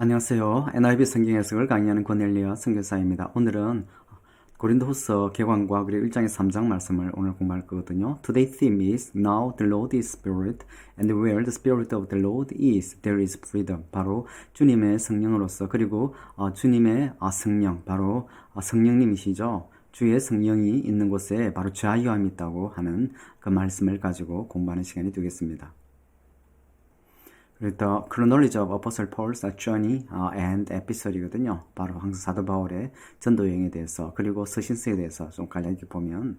안녕하세요. NIV 성경 해석을 강의하는 권엘리아 선교사입니다. 오늘은 고린도후서 개관과 그리고 1장의 3장 말씀을 오늘 공부할 거거든요. Today theme is Now the Lord is Spirit and where the Spirit of the Lord is there is freedom. 바로 주님의 성령으로서 그리고 어, 주님의 아, 성령 바로 어, 성령님이시죠. 주의 성령이 있는 곳에 바로 자유함이 있다고 하는 그 말씀을 가지고 공부하는 시간이 되겠습니다. 그래서 chronology of Apostle Paul's journey uh, and episode이거든요. 바로 항상 사도 바울의 전도 여행에 대해서 그리고 서신서에 대해서 좀 있게 보면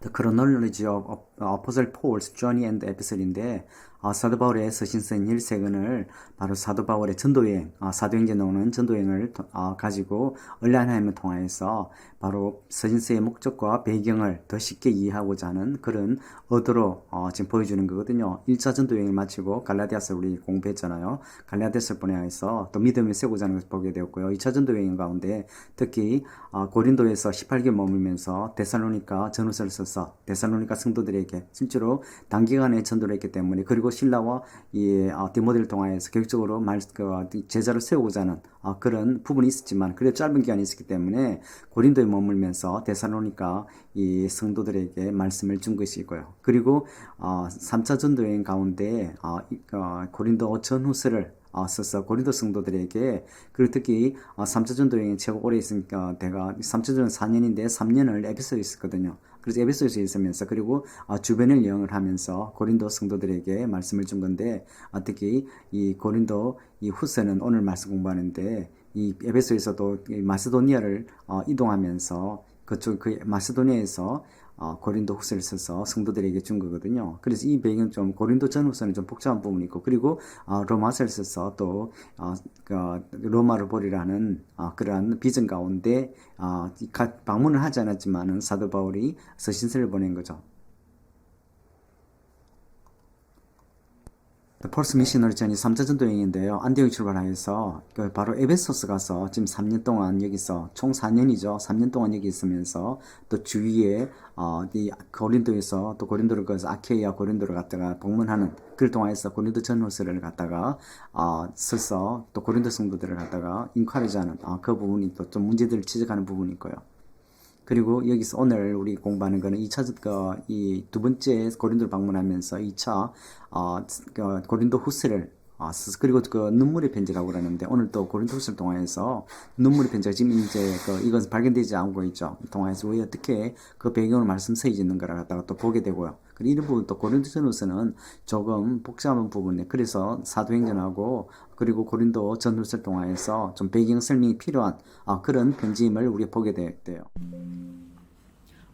The chronology of Apostle Paul's journey and episode인데 아, 사도 바울의 서신서인 1세권을 바로 사도 바울의 전도여행, 아, 사도행전 나오는 전도여행을 아, 가지고 얼란하임을 통하여서 바로 서신서의 목적과 배경을 더 쉽게 이해하고자 하는 그런 의도로 어, 지금 보여주는 거거든요. 1차 전도여행을 마치고 갈라디아서 우리 공부했잖아요. 갈라디아서를 보내서 또 믿음을 세우자 하는 것을 보게 되었고요. 2차 전도여행 가운데 특히 어, 고린도에서 18개월 머물면서 데살로니카 전후서를 써서 데살로니카 성도들에게 실제로 단기간에 전도를 했기 때문에 그리고 신라와 이 어, 디모데를 통하여서 계획적으로 말, 그, 제자를 세우고자 하는 어, 그런 부분이 있었지만 그래도 짧은 기간이 있었기 때문에 고린도에 머물면서 데살로니카 이 성도들에게 말씀을 준 것이고요. 그리고 어, 3차 전도여행 가운데 어, 이, 어, 고린도 전후서를 어, 써서 고린도 성도들에게 그리고 특히 어, 3차 전도여행이 최고 오래 있으니까 내가 3차 전도 4년인데 3년을 에베소에 있었거든요. 그래서 에베소에서 있으면서 그리고 어, 주변을 여행을 하면서 고린도 성도들에게 말씀을 준 건데 어, 특히 이 고린도 이 후서는 오늘 말씀 공부하는데 이 에베소에서도 이 마세도니아를 어, 이동하면서 그쪽 그 마세도니아에서 어, 고린도 후서를 써서 성도들에게 준 거거든요. 그래서 이 배경 좀 고린도 전 후서는 좀 복잡한 부분이 있고 그리고 어, 로마서를 써서 또 어, 그, 로마를 보리라는 어, 그러한 비전 가운데 어, 가- 방문을 하지 않았지만은 사도 바울이 서신서를 보낸 거죠. 펄스 미셔너리 전이 3차 전도 여행인데요. 안디옥 출발하여서 그 바로 에베소스 가서 지금 3년 동안 여기서 총 4년이죠. 3년 동안 여기 있으면서 또 주위에 어, 이 고린도에서 또 고린도를 가서 아케이아 고린도를 갔다가 방문하는 그를 통하여서 고린도 전후서를 갖다가 어, 써서 또 고린도 성도들을 갖다가 인카리지하는 어, 그 부분이 또 좀 문제들을 지적하는 부분이 있고요. 그리고 여기서 오늘 우리 공부하는 거는 2차 그, 이두 번째 고린도를 방문하면서 2차 어, 그 고린도 후서를 어, 쓰- 그리고 그 눈물의 편지라고 그러는데 오늘 또 고린도 후서를 통하여서 눈물의 편지가 지금 이제 그 이건 발견되지 않고 있죠. 통하여서 왜 어떻게 그 배경을 말씀 짓는 거라 갖다가 또 보게 되고요. 그리고 이런 부분 또 고린도전후서는 조금 복잡한 부분에 그래서 사도행전하고 그리고 고린도 전후서를 통하여서 좀 배경 설명이 필요한 아, 그런 편지임을 우리가 보게 됐대요.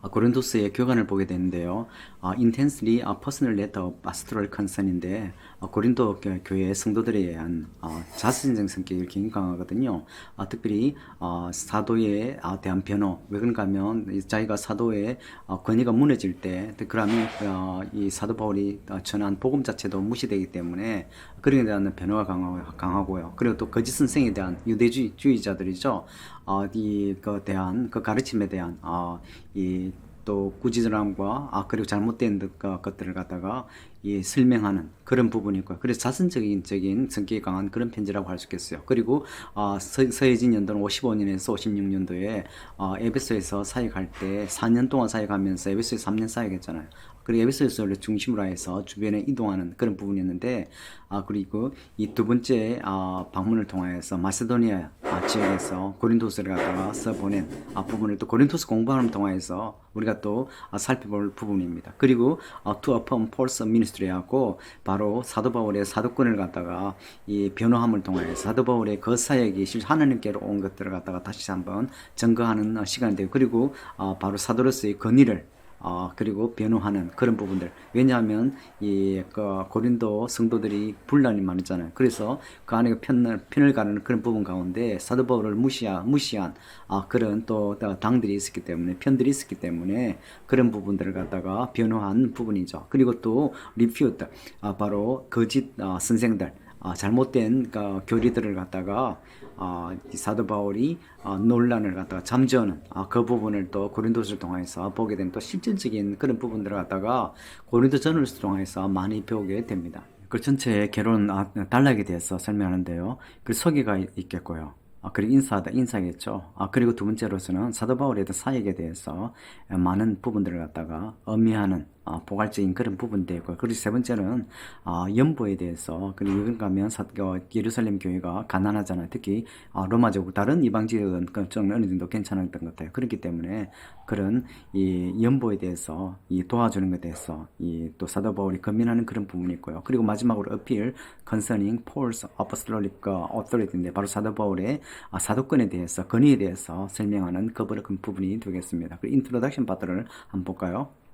아, 고린도스의 교관을 보게 되는데요. 아, intensely a personal letter of pastoral concern인데 아, 고린도 교- 교회 성도들에 의한 아, 자선적 성격이 굉장히 강하거든요. 아, 특별히 아, 사도에 아, 대한 변호. 왜 그런가 하면 이 자기가 사도의 아, 권위가 무너질 때 그러면 어, 이 사도 바울이 어, 전한 복음 자체도 무시되기 때문에 그런 데 대한 변호가 강하고, 강하고요. 그리고 또 거짓 선생에 대한 유대주의자들이죠. 어, 이그 대한 그 가르침에 대한 어, 이또 꾸지람과 아 그리고 잘못된 것- 그 것들을 갖다가 이 설명하는 그런 부분이 있고요. 그래서 자선적인 적인 성격이 강한 그런 편지라고 할 수 있겠어요. 그리고 아 서, 서해진 연도는 55년에서 56년도에 어, 에베소에서 사역할 때 4년 동안 사역하면서 에베소에서 3년 사역했잖아요. 그리고 에베소에서를 중심으로 해서 주변에 이동하는 그런 부분이었는데 아 그리고 이 두 번째 아, 방문을 통하여서 마세도니아 아, 지역에서 고린도스를 갖다가 써보낸 아, 부분을 또 고린도스 공부하는 통하여서 우리가 또 아, 살펴볼 부분입니다. 그리고 아, To Upon Paul's Ministry하고 바로 사도 바울의 사도권을 갖다가 이 변호함을 통하여서 사도 바울의 그 사역이 실 하나님께로 온 것들을 갖다가 다시 한번 증거하는 어, 시간이 되고 그리고 아, 바로 사도로서의 권위를 어, 그리고 변호하는 그런 부분들. 왜냐하면, 이, 그, 고린도 성도들이 분란이 많았잖아요. 그래서 그 안에 편을, 편을 가르는 그런 부분 가운데 사도 바울을 무시한, 무시한, 아, 그런 또 당들이 있었기 때문에, 편들이 있었기 때문에 그런 부분들을 갖다가 변호한 부분이죠. 그리고 또, 리퓨트, 아, 바로 거짓 아, 선생들, 아, 잘못된 그 교리들을 갖다가 아, 이 사도 바울이 아, 논란을 갖다가 잠재우는 아, 그 부분을 또 고린도서를 통해서 보게 되는 또 실질적인 그런 부분들을 갖다가 고린도 전후를 통해서 많이 배우게 됩니다. 그 전체의 개론 아, 단락에 대해서 설명하는데요. 그 있- 있겠고요. 아, 그리고 인사다, 인사겠죠. 아, 그리고 두 번째로서는 사도 어떤 사역에 대해서 많은 부분들을 갖다가 의미하는 아, 포괄적인 그런 부분도 있고, 그리고 세 번째는 아, 연보에 대해서 그리고 여기 가면 사, 어, 예루살렘 교회가 가난하잖아요. 특히 아, 로마적 다른 이방 지역은 그좀 어느 정도 괜찮았던 것 같아요. 그렇기 때문에 그런 이 연보에 대해서 이 도와주는 것에 대해서 이 또 사도 바울이 건면하는 그런 부분이 있고요. 그리고 마지막으로 appeal concerning Paul's apostolic authority인데 바로 사도 바울의 아, 사도권에 대해서 건의에 대해서 설명하는 그 부분이 되겠습니다. 그 인트로덕션 파트를 한번 볼까요?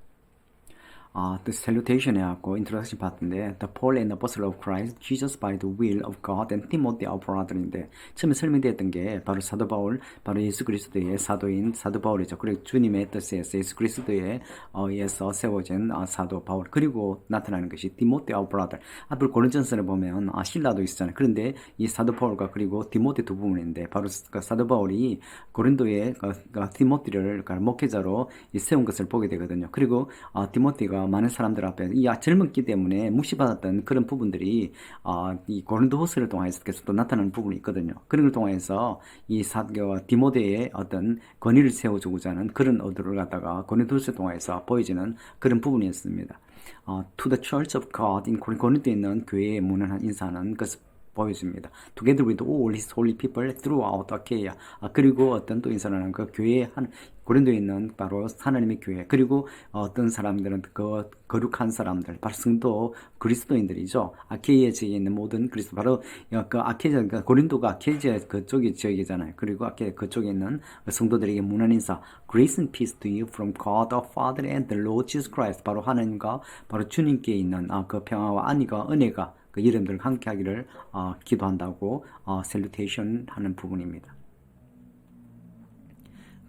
아, the salutation 해갖고 introduction 파트인데 the Paul and apostle of Christ, Jesus by the will of God and Timothy our brother인데 처음에 설명되었던 게 바로 사도 바울, 바로 예수 그리스도의 사도인 사도 바울이죠. 그리고 주님의 뜻에서 예수 그리스도의 어, 의해서 세워진 아, 사도 바울 그리고 나타나는 것이 디모데 our brother. 앞으로 고린전서를 보면 아, 신라도 있잖아요. 그런데 이 사도 바울과 그리고 디모데 두 부분인데 바로 그 사도 바울이 고린도의 그, 그 디모데를 그 목회자로 이 세운 것을 보게 되거든요. 그리고 아, 디모데가 많은 사람들 앞에 이 아, 젊었기 때문에 무시받았던 그런 부분들이 아, 이 고린도 후서를 통해서 계속 또 나타나는 부분이 있거든요. 그런 걸 통해서 이 사, 어, 디모데의 어떤 권위를 세워주고자 하는 그런 의도를 갖다가 고린도 후서를 통해서 보여지는 그런 부분이었습니다. 어, to the church of God in 고린도에 있는 교회에 문안한 인사는 것을 보여줍니다. Together with all his holy people throughout Achaia. 아, 그리고 어떤 또 인사라는 그 교회에 한 고린도에 있는 바로 하나님의 교회. 그리고 어떤 사람들은 그 거룩한 사람들 바로 성도 그리스도인들이죠. 아케이아 지역에 있는 모든 그리스도 바로 그 아케이아 그러니까 고린도가 아케이아 그쪽이 지역이잖아요. 그리고 아케이아 그쪽에 있는 성도들에게 문안 인사. Grace and peace to you from God our Father and the Lord Jesus Christ. 바로 하나님과 바로 주님께 있는 아, 그 평화와 안위가 은혜가 그 이름들 함께 하기를 어, 기도한다고 어, 셀루테이션 하는 부분입니다.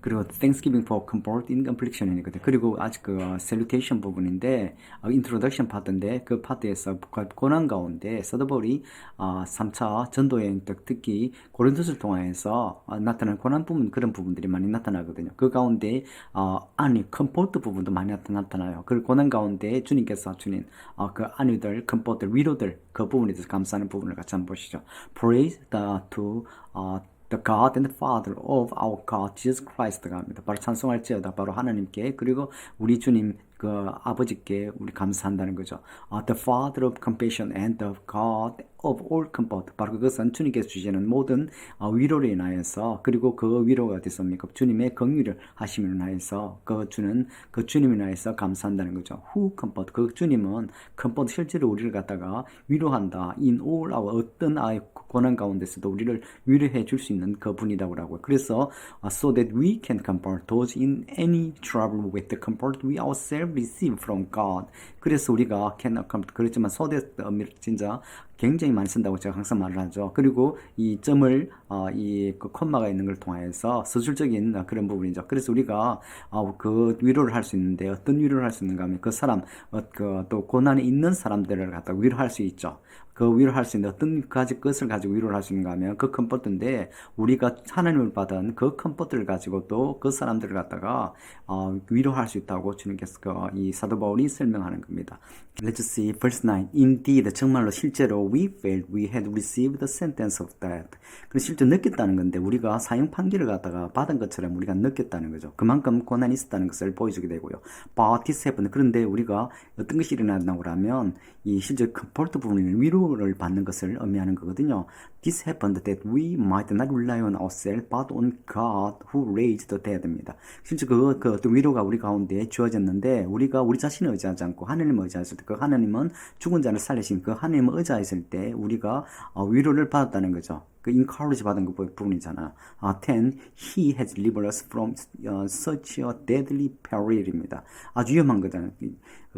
그리고 Thanksgiving for Comfort in Completion이거든. 그리고 아직 그 셀루테이션 부분인데 어, 인트로덕션 파트인데 그 파트에서 고난 가운데 서더볼이 어, 3차 전도여행 때 특히 고린도스를 통해서 어, 나타나는 고난 부분 그런 부분들이 많이 나타나거든요. 그 가운데 어, 아니 컴포트 부분도 많이 나타나요. 그 고난 가운데 주님께서 주nin 어, 그 안위들, 컴포트, 위로들 그 부분에 대해서 감사하는 부분을 같이 한번 보시죠. Praise the to 어, The God and Father of our God Jesus Christ가 합니다. 바로 찬송할지어다 바로 하나님께 그리고 우리 주님 그 아버지께 우리 감사한다는 거죠. 아, the Father of compassion and the God of all comfort. 바로 그것은 주님께서 주시는 모든 어, 위로를 인하여서 그리고 그 위로가 어디습니까? 주님의 긍휼을 하심을 인하여서 그 주는 그 주님을 인하여서 감사한다는 거죠. Who comfort? 그 주님은 comfort 실제로 우리를 갖다가 위로한다. In all our 어떤 아의 고난 가운데서도 우리를 위로해 줄 수 있는 그 분이라고 하고요. 그래서 uh, so that we can comfort those in any trouble with the comfort we ourselves receive from God. 그래서 우리가 can comfort 그렇지만 so that 의미를 진짜 굉장히 많이 쓴다고 제가 항상 말을 하죠. 그리고 이 점을 어, 이그 콤마가 있는 걸 통해서 서술적인 어, 그런 부분이죠. 그래서 우리가 어, 그 위로를 할 수 있는데 어떤 위로를 할 수 있는가 하면 그 사람 어, 그 또 고난에 있는 사람들을 갖다 위로할 수 있죠. 그 위로할 수 있는 어떤 가지 것을 가지고 위로를 할 수 있는가 하면 그 컴포트인데 우리가 하나님을 받은 그 컴포트를 가지고 또 그 사람들을 갖다가 어, 위로할 수 있다고 주님께서 그, 이 사도 바울이 설명하는 겁니다. Let's see verse 9. Indeed, 정말로 실제로 we felt we had received the sentence of death. 그 실제 느꼈다는 건데 우리가 사형 판결을 갖다가 받은 것처럼 우리가 느꼈다는 거죠. 그만큼 고난이 있었다는 것을 보여주게 되고요. But this happened. 그런데 우리가 어떤 것이 일어났다고 하면 이 실제 컴포트 부분을 위로를 받는 것을 의미하는 거거든요. This happened that we might not rely on ourselves but on God who raised the dead입니다. 실제 그, 그 어떤 위로가 우리 가운데 주어졌는데 우리가 우리 자신을 의지하지 않고 하나님을 의지했을 때 그 하나님은 죽은 자를 살리신 그 하나님을 의지했을 때 우리가 어, 위로를 받았다는 거죠. 그 encourage 받은 그 부분이잖아. 아, 10. He has delivered us from uh, such a deadly peril입니다. 아주 위험한 거잖아요.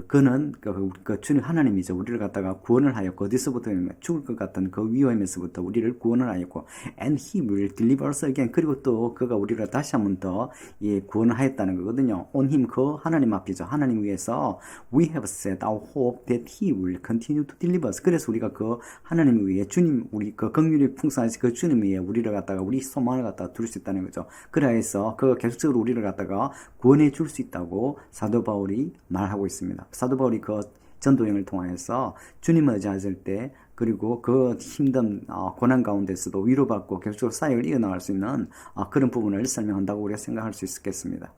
그는 그, 그 주님 하나님이죠. 우리를 갖다가 구원을 하였고 어디서부터 죽을 것 같은 그 위험에서부터 우리를 구원을 하였고 and he will deliver us again. 그리고 또 그가 우리를 다시 한번 더 예, 구원을 하였다는 거거든요. on him 그 하나님 앞이죠. 하나님 위해서 we have set our hope that he will continue to deliver us. 그래서 우리가 그 하나님 위해 주님 우리 그 긍휼이 풍성하신 그 주님 위해 우리를 갖다가 우리 소망을 갖다가 둘 수 있다는 거죠. 그래서 그 계속적으로 우리를 갖다가 구원해 줄 수 있다고 사도 바울이 말하고 있습니다. 사도 바울이 그 전도행을 통하여서 주님을 의지하실 때 그리고 그 힘든 어, 고난 가운데서도 위로받고 결국적으로 사역을 이어나갈 수 있는 어, 그런 부분을 설명한다고 우리가 생각할 수 있겠습니다.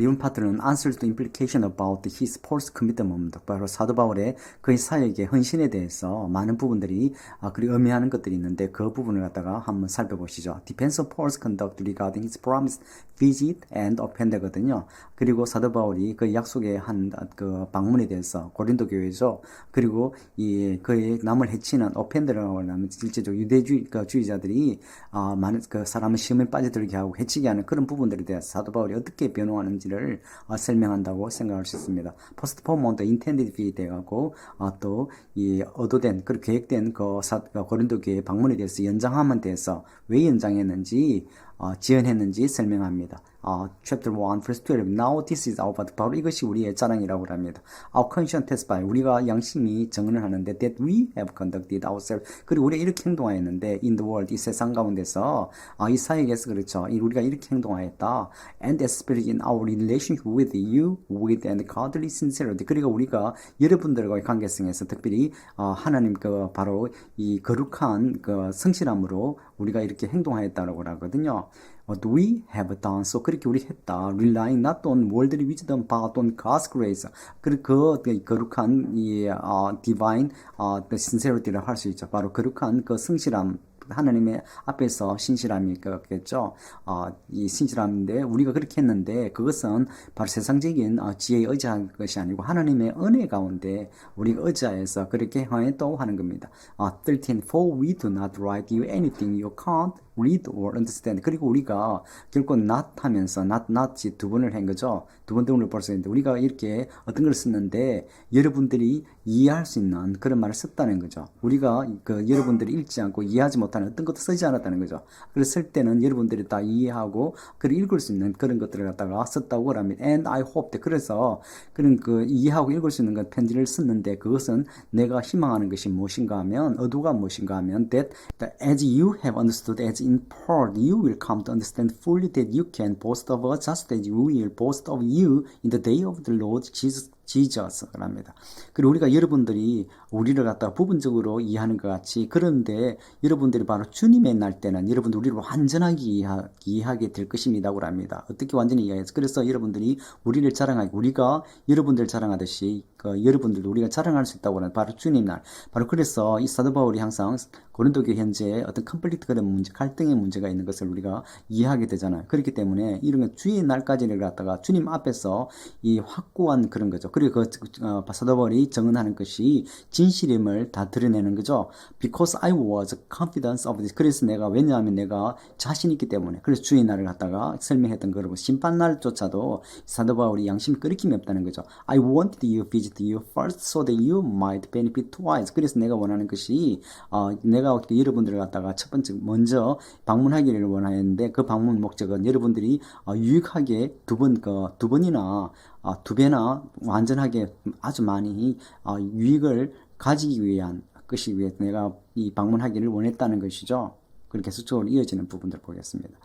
이번 파트는 answers the implication about his false commitment. 바로 사도 바울의 그의 사역의 헌신에 대해서 많은 부분들이 아, 그리고 의미하는 것들이 있는데 그 부분을 갖다가 한번 살펴보시죠. Depends on Paul's conduct regarding his promised visit and offender거든요. 그리고 사도 바울이 그 약속의 한 그 방문에 대해서 고린도 교회죠. 그리고 이 그의 남을 해치는 offender라고 하면 실제적으로 유대주의 그 주의자들이 아, 많은 그 사람을 시험에 빠져들게 하고 해치게 하는 그런 부분들에 대해서 사도 바울이 어떻게 변호하는지 를 어, 설명한다고 생각할 수 있습니다. postponement intended fee 돼가고 어, 또이 의도된 그 계획된 그, 사, 그 고린도 교회 방문에 대해서 연장함에 대해서 왜 연장했는지 어, 지연했는지 설명합니다. 어, chapter 1, verse 12. Now this is our part. 바로 이것이 우리의 자랑이라고 합니다. Our conscience testify. 우리가 양심이 증언을 하는데 that we have conducted ourselves. 그리고 우리가 이렇게 행동하였는데 in the world, 이 세상 가운데서 아, 이 사역에서 그렇죠. 이 우리가 이렇게 행동하였다. And especially in our relationship with you, with and godly sincerity. 그리고 우리가 여러분들과의 관계성에서 특별히 어, 하나님 그 바로 이 거룩한 그 성실함으로 우리가 이렇게 행동하였다라고 하거든요. What we have done. So 그렇게 우리 했다. Relying not on worldly wisdom, but on God's grace. 그리고 그 거룩한 이 어, divine 어, the sincerity를 할 수 있죠. 바로 거룩한 그 성실함. 하나님의 앞에서 신실함이 그겠죠. 어, 이 신실함인데 우리가 그렇게 했는데 그것은 바로 세상적인 어, 지혜에 의지한 것이 아니고 하나님의 은혜 가운데 우리가 의지하여서 그렇게 행했다고 하는 겁니다. 어, 13. For we do not write you anything you can't read or understand. 그리고 우리가 결국 not 하면서 not not이 두 번을 한 거죠. 두번 등을 벌써 했는데 우리가 이렇게 어떤 걸 썼는데 여러분들이 이해할 수 있는 그런 말을 썼다는 거죠. 우리가 그 여러분들이 읽지 않고 이해하지 못하는 어떤 것도 쓰지 않았다는 거죠. 그래서 쓸 때는 여러분들이 다 이해하고 그걸 읽을 수 있는 그런 것들을 갖다가 썼다고 합니다. And I hope 그래서 그런 그 이해하고 읽을 수 있는 그 편지를 썼는데 그것은 내가 희망하는 것이 무엇인가 하면 의도가 무엇인가 하면 that, that as you have understood as in part you will come to understand fully that you can boast of us just as we will boast of you in the day of the Lord Jesus 지저스를 합니다. 그리고 우리가 여러분들이 우리를 갖다가 부분적으로 이해하는 것 같이 그런데 여러분들이 바로 주님의 날 때는 여러분들 우리를 완전하게 이해하, 이해하게 될 것입니다고 합니다. 어떻게 완전히 이해해서 그래서 여러분들이 우리를 자랑하기 우리가 여러분들 자랑하듯이 그 여러분들도 우리가 자랑할 수 있다고 하는 바로 주님 날 바로 그래서 이 사도 바울이 항상 고린도교 현재 어떤 컨플릭트 그런 문제 갈등의 문제가 있는 것을 우리가 이해하게 되잖아요. 그렇기 때문에 이런 거 주의 날까지를 갖다가 주님 앞에서 이 확고한 그런 거죠. 그리고 그 어, 사도 바울이 정언하는 것이 진실임을 다 드러내는 거죠. Because I was confident of this. 그래서 내가 왜냐하면 내가 자신 있기 때문에 그래서 주의 날을 갖다가 설명했던 거고 심판 날조차도 사도 바울이 양심이 끓이김이 없다는 거죠. I wanted you visit you first so that you might benefit twice. 그래서 내가 원하는 것이 어, 내가 여러분들을 갖다가 첫 번째 먼저 방문하기를 원하였는데 그 방문 목적은 여러분들이 어, 유익하게 두 번 그두 번이나 어, 두 배나 완전하게 아주 많이 어, 유익을 가지기 위한 것이 위해 내가 이 방문하기를 원했다는 것이죠. 그렇게 계속적으로 이어지는 부분들 보겠습니다.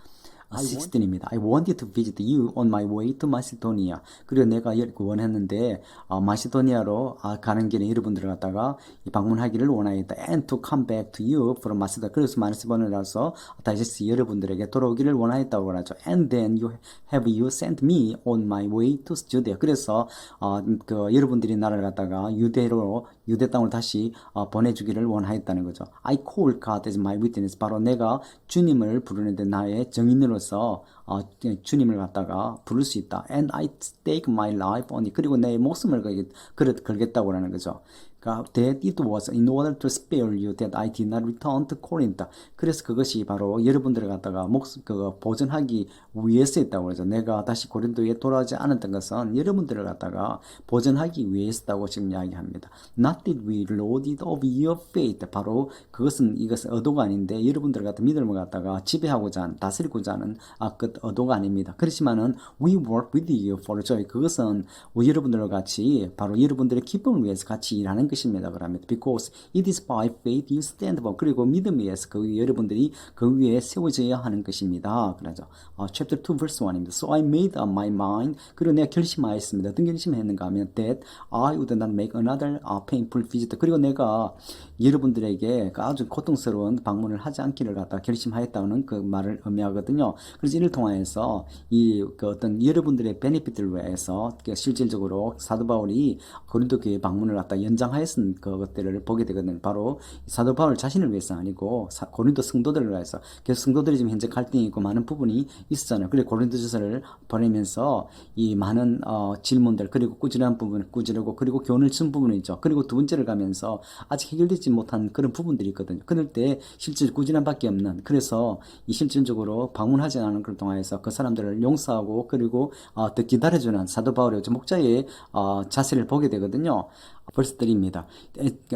16입니다. I wanted to visit you on my way to Macedonia. 그리고 내가 원했는데 어, 마시도니아로 아, 가는 길에 여러분들을 갖다가 방문하기를 원하였다. And to come back to you from Macedonia. 그래서 마시도니아라서 다시 여러분들에게 돌아오기를 원하였다고 하죠. And then you have you sent me on my way to Judea. 그래서 어, 그 여러분들이 나를 갖다가 유대로 유대 땅으로 다시 어, 보내주기를 원하였다는 거죠. I call God as my witness. 바로 내가 주님을 부르는데 나의 증인으로서 어, 주님을 갖다가 부를 수 있다. And I stake my life on it. 그리고 내 목숨을 걸겠, 걸겠다고 하는 거죠. 그러니까 that it was in order to spare you that I did not return to Corinth. 그래서 그것이 바로 여러분들을 갖다가 목숨 그 보존하기 위해서였다고 그러죠. 내가 다시 고린도에 돌아오지 않았던 것은 여러분들을 갖다가 보존하기 위해서다고 지금 이야기합니다. Not that we loaded of your faith. 바로 그것은 이것은 의도가 아닌데 여러분들 같은 믿음을 갖다가 지배하고자 하는 다스리고자 하는 아, 그 의도가 아닙니다. 그렇지만은 we work with you for joy. 그것은 우리 여러분들과 같이 바로 여러분들의 기쁨을 위해서 같이 일하는 것입니다. 그럽니다. Because it is by faith you stand upon. 그리고 믿음에 의해서 그 여러분들이 그 위에 세워져야 하는 것입니다. 그러죠. 어, chapter 2 verse 1입니다. So I made up my mind. 그리고 내가 결심하였습니다. 어떤 결심했는가 하면 that I would not make another uh, painful visit. 그리고 내가 여러분들에게 그 아주 고통스러운 방문을 하지 않기를 갖다 결심하였다는 그 말을 의미하거든요. 그래서 이를 통하여서 이 그 어떤 여러분들의 베네핏을 위해서 그 실질적으로 사도 바울이 고린도 교회 방문을 갖다 연장하였은 그것들을 보게 되거든요. 바로 사도 바울 자신을 위해서 아니고 사- 고린도 성도들을 위해서. 그래서 성도들이 지금 현재 갈등이 있고 많은 부분이 있었잖아요. 그리고 고린도전서를 보내면서 이 많은 어, 질문들 그리고 꾸준한 부분 꾸지르고 그리고 교훈을 준 부분이 있죠. 그리고 두 번째를 가면서 아직 해결되지 못한 그런 부분들이 있거든요. 그럴 때 실제 꾸준한 밖에 없는 그래서 이 실질적으로 방문하지 않은 걸 통해서 그 사람들을 용서하고 그리고 어, 더 기다려주는 사도 바울의 목자의 어, 자세를 보게 되거든요. 벌써 드립니다.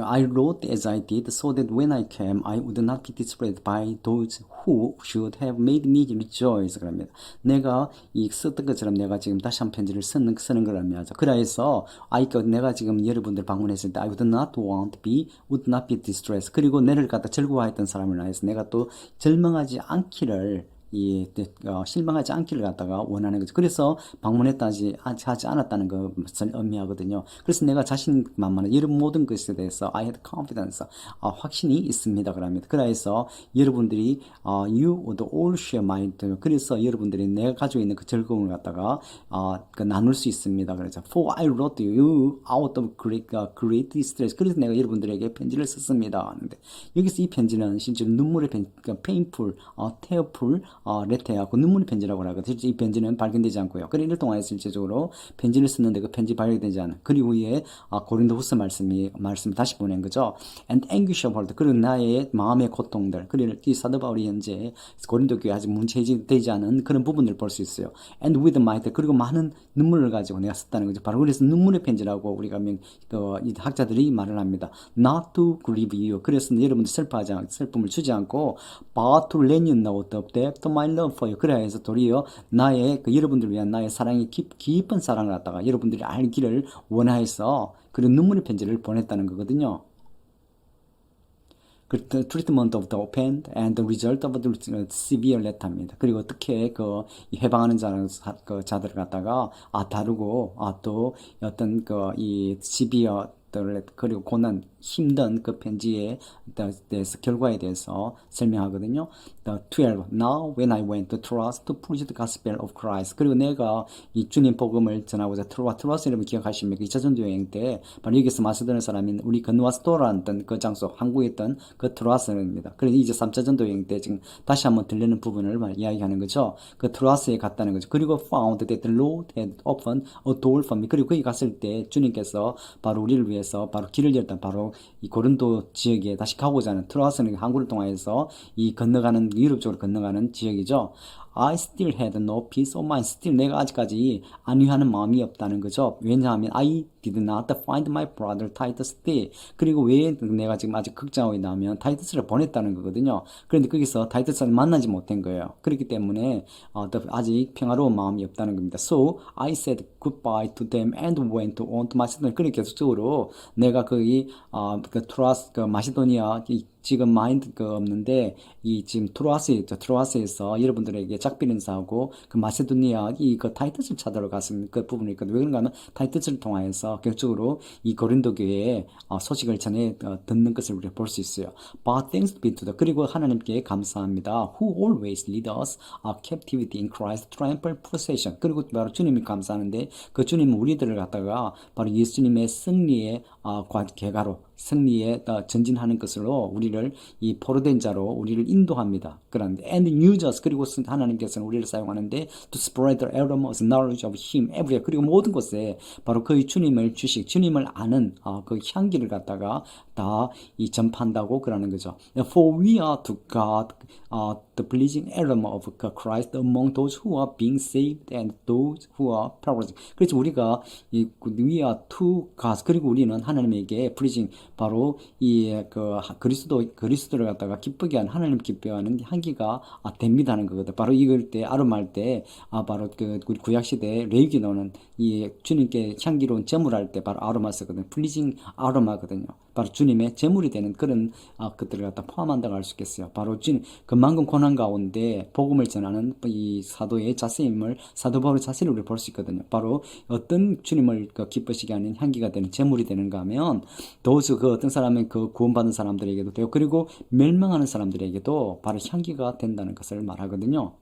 I wrote as I did so that when I came I would not be displayed by those who should have made me rejoice. 그럽니다. 내가 이 썼던 것처럼 내가 지금 다시 한 편지를 쓰는, 쓰는 걸 의미하죠. 그래서 I, 그 내가 지금 여러분들 방문했을 때 I would not want be, would not be distressed. 그리고 내를 갖다 즐거워했던 사람을 위해서 내가 또 절망하지 않기를 이 어, 실망하지 않기를 갖다가 원하는 거죠. 그래서 방문했다지 하지 않았다는 것을 의미하거든요. 그래서 내가 자신만만한 이런 모든 것에 대해서 I had confidence, 어, 확신이 있습니다. 그럽니다. 그래서 여러분들이 어, you would all share my 그래서 여러분들이 내가 가지고 있는 그 즐거움을 갖다가 어, 그 나눌 수 있습니다. 그래서 for I wrote you out of great, uh, great distress. 그래서 내가 여러분들에게 편지를 썼습니다. 하는데 여기서 이 편지는 실제 눈물의 편, 그러니까 painful, 어, tearful, 어, 레터하고 눈물의 편지라고 하거든요. 실제 이 편지는 발견되지 않고요. 그래 이를 통하여 실제적으로 편지를 썼는데 그 편지 발견되지 않은. 그리고 위에 아, 고린도 후서 말씀이 말씀 다시 보낸 거죠. And anguish of heart. 그리고 나의 마음의 고통들. 그리고 이 사도 바울이 현재 고린도 교회 아직 문체되지 않은 그런 부분을 볼 수 있어요. And with heart. 그리고 많은 눈물을 가지고 내가 썼다는 거죠. 바로 그래서 눈물의 편지라고 우리가 명, 그, 이 학자들이 말을 합니다. Not to grieve you. 그래서 여러분들 슬퍼하지 않, 슬픔을 주지 않고 but to let you know the depth my love for you. 그래야 해서 도리어 나의 그 여러분들 위한 나의 사랑이 깊, 깊은 사랑을 갖다가 여러분들이 알기를 원하여서 그런 눈물의 편지를 보냈다는 거거든요. 그 treatment of the offend and the result of the severe letter입니다. 그리고 어떻게 그 해방하는 자는 그 자들을 갖다가 아 다루고 아 또 어떤 그 이 severe 그리고 고난 힘든 그 편지에 대해서 결과에 대해서 설명하거든요. The 12. Now when I went to Troas to preach the gospel of Christ. 그리고 내가 이 주님 복음을 전하고자 트로아 트로아스 여러분 기억하십니까? 2차 전도 여행 때 바로 여기서 마세도니아 사람인 우리 건누아스토라는 그 장소 한국에 있던 그 트로아스입니다. 그래서 이제 3차 전도 여행 때 지금 다시 한번 들리는 부분을 말 이야기하는 거죠. 그 트로아스에 갔다는 거죠. 그리고 found that the Lord had opened a door for me. 그리고 거기 갔을 때 주님께서 바로 우리를 위해서 바로 길을 열던 바로 이 고른도 지역에 다시 가고자 하는 트로아스는 항구를 통하여서 이 건너가는 유럽 쪽으로 건너가는 지역이죠. I still had no peace of mind. still 내가 아직까지 안위하는 마음이 없다는 거죠. 왜냐하면 I did not find my brother Titus there. 그리고 왜 내가 지금 아직 걱정하고 있냐면 타이터스를 보냈다는 거거든요. 그런데 거기서 타이터스를 만나지 못한 거예요. 그렇기 때문에 어, 아직 평화로운 마음이 없다는 겁니다. So I said goodbye to them and went on to Macedonia. 그러니까 계속적으로 내가 거기 어, 그 트라스 그 마시도니아 이 지금 마인드가 없는데 이 지금 트로아스에 있죠. 트로아스에서 여러분들에게 작별 인사하고 그 마세도니아 이그 타이트스를 찾으러 갔은 그 부분이 있거든요. 왜 그런가 하면 타이트스를 통하여서 결정적으로 이 고린도 교회에 어, 소식을 전해 어, 듣는 것을 우리가 볼 수 있어요. But thanks be to the 그리고 하나님께 감사합니다. Who always lead us a captivity in Christ triumphal procession. 그리고 바로 주님이 감사하는데 그 주님은 우리들을 갖다가 바로 예수님의 승리의 어, 개가로 승리에 전진하는 것으로 우리를 이 포로된 자로 우리를 인도합니다. 그런데 and use us 그리고 하나님께서는 우리를 사용하는데 to spread the enormous knowledge of Him everywhere 그리고 모든 곳에 바로 그의 주님을 주식 주님을 아는 어, 그 향기를 갖다가 다 이 전파한다고 그러는 거죠. For we are to God uh, the pleasing aroma of Christ among those who are being saved and those who are perishing. 그래서 우리가 이 we are to God 그리고 우리는 하나님에게 pleasing 바로 이 그 그리스도 그리스도를 갖다가 기쁘게 하는 하나님 기뻐하는 향기 향기가 아, 됩니다는 거거든. 바로 이걸 때 아름할 때 아, 바로 그 우리 구약 시대 레위기노는 이 주님께 향기로운 제물할 때 바로 아로마 쓰거든요. 플리징 아로마거든요. 바로 주님의 제물이 되는 그런 아, 것들을 갖다 포함한다고 할 수 있겠어요. 바로 주님 그만큼 고난 가운데 복음을 전하는 이 사도의 자세임을 사도 바울의 자세를 우리 볼 수 있거든요. 바로 어떤 주님을 그 기쁘시게 하는 향기가 되는 제물이 되는가 하면 더우서 그 어떤 사람은 그 구원받은 사람들에게도 되고 그리고 멸망하는 사람들에게도 바로 향기가 된다는 것을 말하거든요.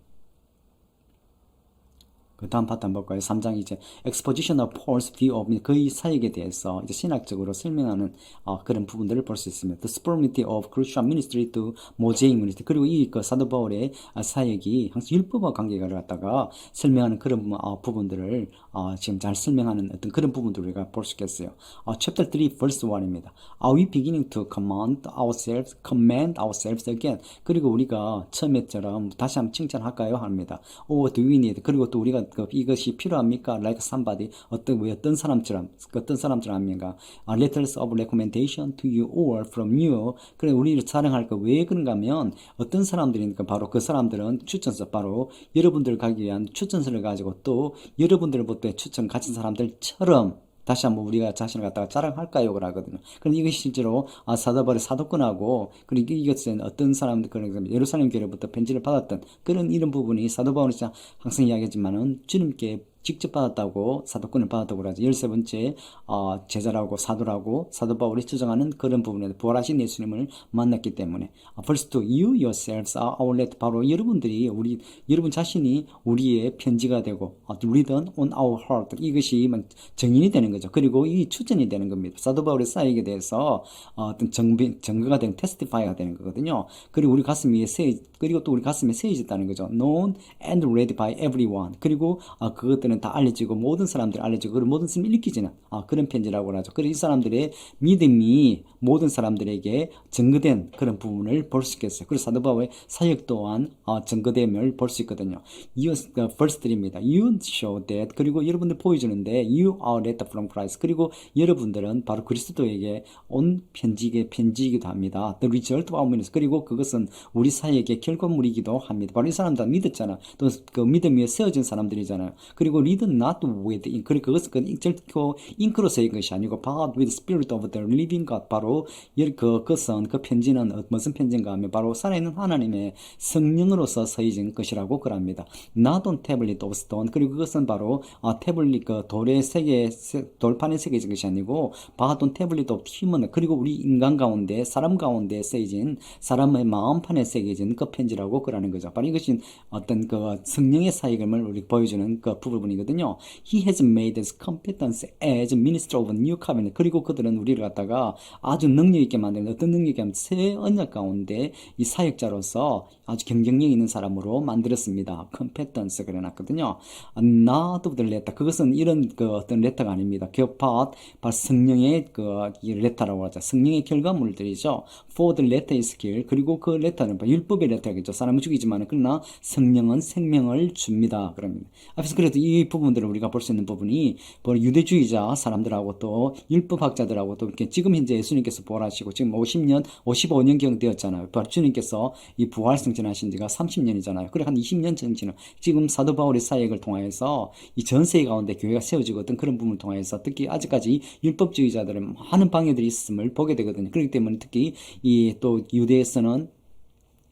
그 다음 파트 한번 볼까요? 3장 이제 exposition of Paul's view of 그의 사역에 대해서 이제 신학적으로 설명하는 어, 그런 부분들을 볼 수 있습니다. The sublimity of Christian ministry to Mosaic ministry 그리고 이 그 사도 바울의 아, 사역이 항상 율법과 관계가 갖다가 설명하는 그런 부- 어, 부분들을 어, 지금 잘 설명하는 어떤 그런 부분들을 우리가 볼 수 있겠어요. 어, chapter 3 verse 1입니다. Are we beginning to command ourselves, command ourselves again? 그리고 우리가 처음에처럼 다시 한번 칭찬할까요? 합니다. Or do we need? 그리고 또 우리가 그 이것이 필요합니까? Like somebody 어떤 왜 어떤 사람처럼 어떤 사람처럼 합니까? Uh, letters of recommendation to you or from you. 그래 우리를 사랑할 거 왜 그런가 하면 어떤 사람들이니까 바로 그 사람들은 추천서 바로 여러분들 가기 위한 추천서를 가지고 또 여러분들부터 추천 가진 사람들처럼 다시 한번 우리가 자신을 갖다가 자랑할까요? 그러거든요. 그럼 이것이 실제로 아, 사도벌의 사도권하고 그리고 이것은 어떤 사람들 그런 예루살렘 교회로부터 편지를 받았던 그런 이런 부분이 사도바울이 항상 이야기하지만은 주님께 직접 받았다고 사도권을 받았다고 그러죠. 열세 번째 어, 제자라고 사도라고 사도 바울이 추정하는 그런 부분에 부활하신 예수님을 만났기 때문에 아, First you yourselves are our letter. 바로 여러분들이 우리 여러분 자신이 우리의 편지가 되고 어, written on our heart 이것이 막 정인이 되는 거죠. 그리고 이 추천이 되는 겁니다. 사도 바울의 사역에 대해서 어, 어떤 정비, 증거가 되는 테스티파이가 되는 거거든요. 그리고 우리 가슴 위에 세 그리고 또 우리 가슴에 세워졌다는 거죠. known and read by everyone. 그리고 아, 그것들은 다 알려지고 모든 사람들이 알려지고 그리고 모든 사람이 읽히지는 아, 그런 편지라고 하죠. 그래서 이 사람들의 믿음이 모든 사람들에게 증거된 그런 부분을 볼 수 있겠어요. 그래서 사도 바울의 사역 또한 어, 증거됨을 볼 수 있거든요. You, 그 verse들입니다. You show that 그리고 여러분들 보여주는데 you are letter from Christ 그리고 여러분들은 바로 그리스도에게 온 편지의 편지이기도 합니다. The result of our ministry 그리고 그것은 우리 사역의 결과물이기도 합니다. 바로 이 사람들 다 믿었잖아. 또 그 믿음 위에 세워진 사람들이잖아요. 그리고 lead not with ink 그리고 그것은 그 결코 잉크로 쓰인 것이 아니고 but with spirit of the living God 바로 열- 그 그것은 그 편지는 어- 무슨 편지인가 하면 바로 살아있는 하나님의 성령으로서 서해진 것이라고 그럽니다. not on tablet of stone 그리고 그것은 바로 아, 태블릿 그 돌의 세계 세- 돌판에 새겨진 것이 아니고 but on tablet of human 그리고 우리 인간 가운데 사람 가운데 쓰여진 사람의 마음판에 새겨진 그 편지라고 그러는 거죠. 바로 이것이 어떤 그 성령의 사역을 우리 보여주는 그 부분이 거든요. He has made his competence as minister of a new covenant. 그리고 그들은 우리를 갖다가 아주 능력 있게 만드는 어떤 능력이 하면 새 언약 가운데 이 사역자로서 아주 경쟁력 있는 사람으로 만들었습니다. competence 그래놨거든요. not of the letter. 그것은 이런 그 어떤 레터가 아닙니다. 격파 바로 성령의 그이 레터라고 하죠. 성령의 결과물들이죠. for the letter is kill. 그리고 그 레터는 뭐 율법의 레터겠죠. 사람을 죽이지만 그러나 성령은 생명을 줍니다. 그럽니다. 앞에서 그래도 이 부분들을 우리가 볼 수 있는 부분이 뭐 유대주의자 사람들하고 또 율법학자들하고 또 이렇게 지금 현재 예수님께서 부활하시고 지금 50년, 55년경 되었잖아요. 바로 주님께서 이 부활 승천하신 지가 30년이잖아요. 그래 한 20년 전지는 지금 사도 바울의 사역을 통하여서 이 전 세계 가운데 교회가 세워지고 어떤 그런 부분을 통하여서 특히 아직까지 율법주의자들은 많은 방해들이 있음을 보게 되거든요. 그렇기 때문에 특히 이 또 유대에서는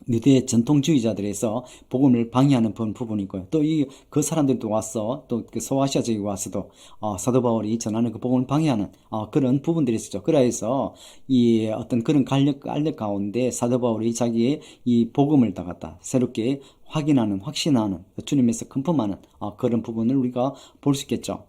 유대 전통주의자들에서 복음을 방해하는 부- 부분이 있고요. 또 이 그 사람들도 와서 또 그 소아시아 지역에 와서도 어, 사도 바울이 전하는 그 복음을 방해하는 어, 그런 부분들이 있었죠. 그래서 이 어떤 그런 간력 알력 가운데 사도 바울이 자기의 이 복음을 다 갖다 새롭게 확인하는 확신하는 주님에서 컨펌하는 어, 그런 부분을 우리가 볼 수 있겠죠.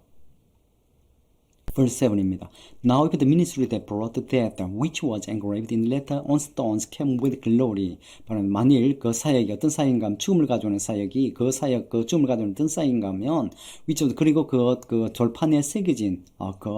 Verse 7입니다. Now if the ministry that brought death, which was engraved in letter on stones, came with glory. 바로 만일 그 사역이 어떤 사역인가 죽음을 가져오는 사역이 그 사역, 그 죽음을 가져오는 어떤 사역인가 하면 which was, 그리고 그, 그 절판에 새겨진 어, 그,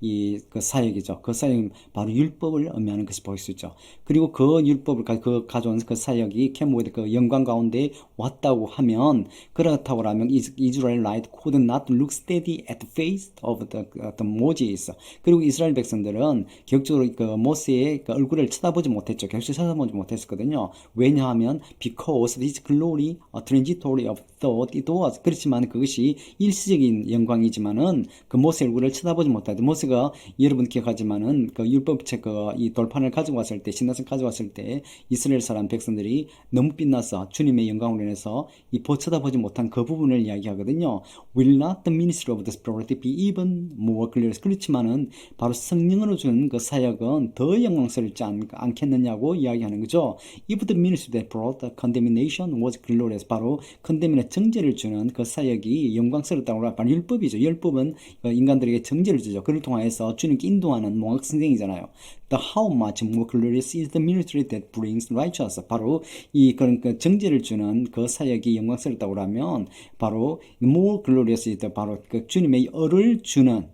이, 그 사역이죠. 그 사역은 바로 율법을 의미하는 것이 보일 수 있죠. 그리고 그 율법을 가, 그 가져온 그 사역이 came with 그 영광 가운데 왔다고 하면 그렇다고 하면 Is- Israel light could not look steady at the face of the, the 모지스 그리고 이스라엘 백성들은 격적으로 그 모세의 그 얼굴을 쳐다보지 못했죠. 격적으로 쳐다보지 못했었거든요. 왜냐하면 because his glory, a transitory of thought it was 그렇지만 그것이 일시적인 영광이지만은 그 모세 얼굴을 쳐다보지 못하죠. 모세가 여러분 기억하지만은 그 율법책 그이 돌판을 가지고 왔을 때 신나성 가지고 왔을 때 이스라엘 사람 백성들이 너무 빛나서 주님의 영광으로 인해서 이 쳐다보지 못한 그 부분을 이야기하거든요. Will not the ministry of the Spirit be even more glorious? 그렇지만은 바로 성령으로 준그 사역은 더 영광스럽지 않, 않겠느냐고 이야기하는 거죠. If the ministry that brought the condemnation was glorious, 바로 컨데미의 정죄를 주는 그 사역이 영광스럽다고 바로 율법이죠. 율법은 그 인간들에게 정죄를 주죠. 그를 통해서 주님께 인도하는 몽학 선생이잖아요. The how much more glorious is the ministry that brings righteousness? 바로 이 그런 그 정죄를 주는 그 사역이 영광스럽다고 하면 바로 more glorious is the 바로 그 주님의 열을 주는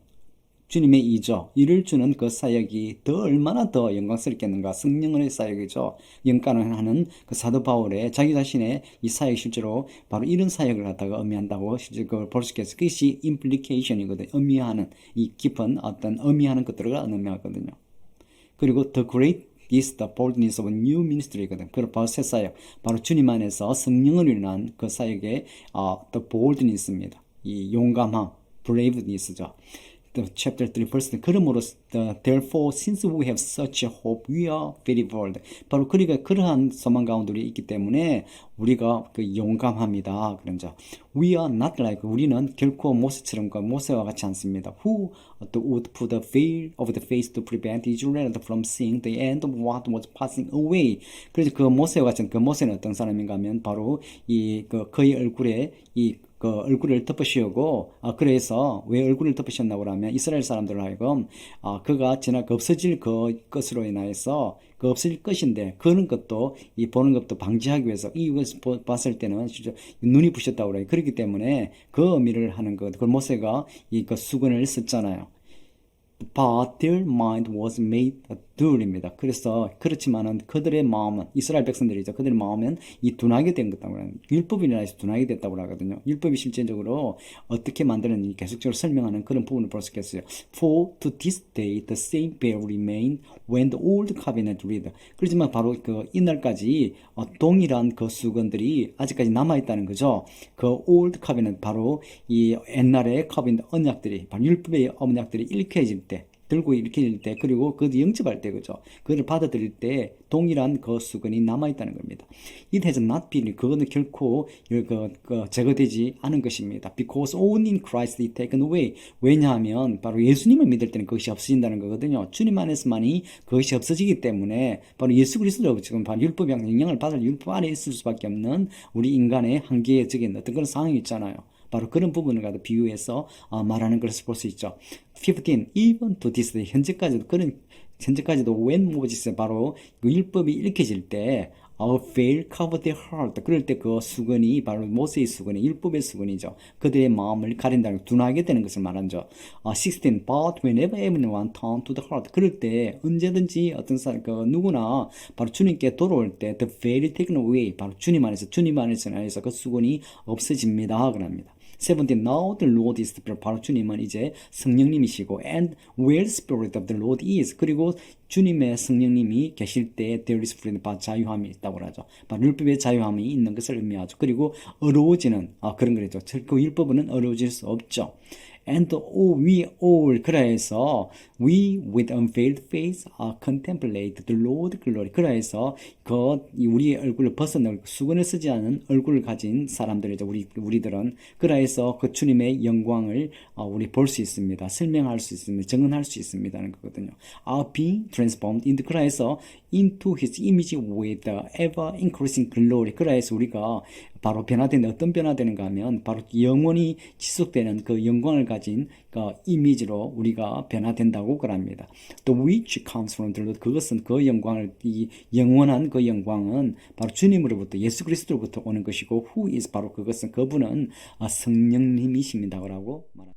주님의 이죠. 이를 주는 그 사역이 더 얼마나 더 영광스럽겠는가. 성령의 사역이죠. 영가는 하는 그 사도 바울의 자기 자신의 이 사역 실제로 바로 이런 사역을 갖다가 의미한다고 실제 그걸 볼 수 있겠어요. 그것이 implication이거든요. 의미하는 이 깊은 어떤 의미하는 것들을 의미하거든요. 그리고 the great is the boldness of new ministry거든. 그리고 바로 새 사역, 바로 주님 안에서 성령을 인한 그 사역의 어, the boldness입니다. 이 용감함, braveness죠. The chapter 3 verse 그러므로 the, therefore since we have such a hope we are very bold. 바로 그리가 그러한 소망 가운데 우리 있기 때문에 우리가 그 용감합니다. 그런죠. We are not like 우리는 결코 모세처럼 그 모세와 같이 않습니다. Who would put a veil over the face to prevent Israel from seeing the end of what was passing away. 그래서 그 모세와 같은 그 모세는 어떤 사람인가 하면 바로 이 그 그의 얼굴에 이 그 얼굴을 덮으시고 아 그래서 왜 얼굴을 덮으셨나고 하면 이스라엘 사람들 하여금 아 그가 지나 그 없어질 그 것으로 인하여서 그 없어질 것인데 그런 것도 이 보는 것도 방지하기 위해서 이것을 보- 봤을 때는 진짜 눈이 부셨다고 그래요. 그렇기 때문에 그 의미를 하는 것. 그 모세가 이 그 수건을 썼잖아요. But their mind was made dull입니다. 그래서 그렇지만은 그들의 마음은 이스라엘 백성들이죠. 그들의 마음은 이 둔하게 된 것다고 하는 율법이라 해서 둔하게 됐다고 하거든요. 율법이 실제적으로 어떻게 만드는지 계속적으로 설명하는 그런 부분을 볼 수 있겠어요. For to this day the same veil remain when the old covenant read. 그렇지만 바로 그 이날까지 어, 동일한 그 수건들이 아직까지 남아 있다는 거죠. 그 old covenant 바로 이 옛날의 covenant 언약들이 바로 율법의 언약들이 읽혀질 때 들고 읽혀질 때 그리고 그것을 영접할 때 그죠? 그것을 받아들일 때 동일한 그 수건이 남아 있다는 겁니다. It been 그거는 결코 그, 그 제거되지 않은 것입니다. Because only in Christ is taken away. 왜냐하면 바로 예수님을 믿을 때는 그것이 없어진다는 거거든요. 주님 안에서만이 그것이 없어지기 때문에 바로 예수 그리스도로 지금 바로 율법 영향을 받을 율법 안에 있을 수밖에 없는 우리 인간의 한계적인 어떤 그런 상황이 있잖아요 바로 그런 부분을 가지고 비유해서 어, 말하는 것을 볼 수 있죠. 15. Even to this 현재까지도 그런 현재까지도 when Moses 바로 그 율법이 읽혀질 때 Our veil covered their heart. 그럴 때 그 수건이 바로 모세의 수건이 율법의 수건이죠. 그들의 마음을 가린다는 둔하게 되는 것을 말하죠. 어, 16. But whenever anyone turn to the heart. 그럴 때 언제든지 어떤 사람 그 누구나 바로 주님께 돌아올 때 the veil taken away. 바로 주님 안에서 주님 안에서 안에서 그 수건이 없어집니다. 그럽니다. 세븐틴 Now the Lord is. 바로 주님은 이제 성령님이시고 and where Spirit of the Lord is 그리고 주님의 성령님이 계실 때 there is freedom, 바로 자유함이 있다고 하죠. 바로 율법의 자유함이 있는 것을 의미하죠. 그리고 어려워지는 아 그런 거죠. 그 율법은 어려워질 수 없죠. And all we all 그래서 we with unveiled face are contemplate the Lord glory. 그래서 그 우리의 얼굴을 벗어날 수건을 쓰지 않은 얼굴을 가진 사람들이죠. 우리 우리들은 그래서 그 주님의 영광을 어, 우리 볼 수 있습니다. 설명할 수 있습니다. 증언할 수 있습니다는 거거든요. Are being transformed into 그래서 into His image with ever increasing glory. 그래서 우리가 바로 변화되는 어떤 변화되는가 하면 바로 영원히 지속되는 그 영광을 가진 그 이미지로 우리가 변화된다고 그럽니다. The which comes from the Lord 그것은 그 영광을 이 영원한 그 영광은 바로 주님으로부터 예수 그리스도로부터 오는 것이고 who is 바로 그것은 그분은 아, 성령님이십니다라고 말합니다.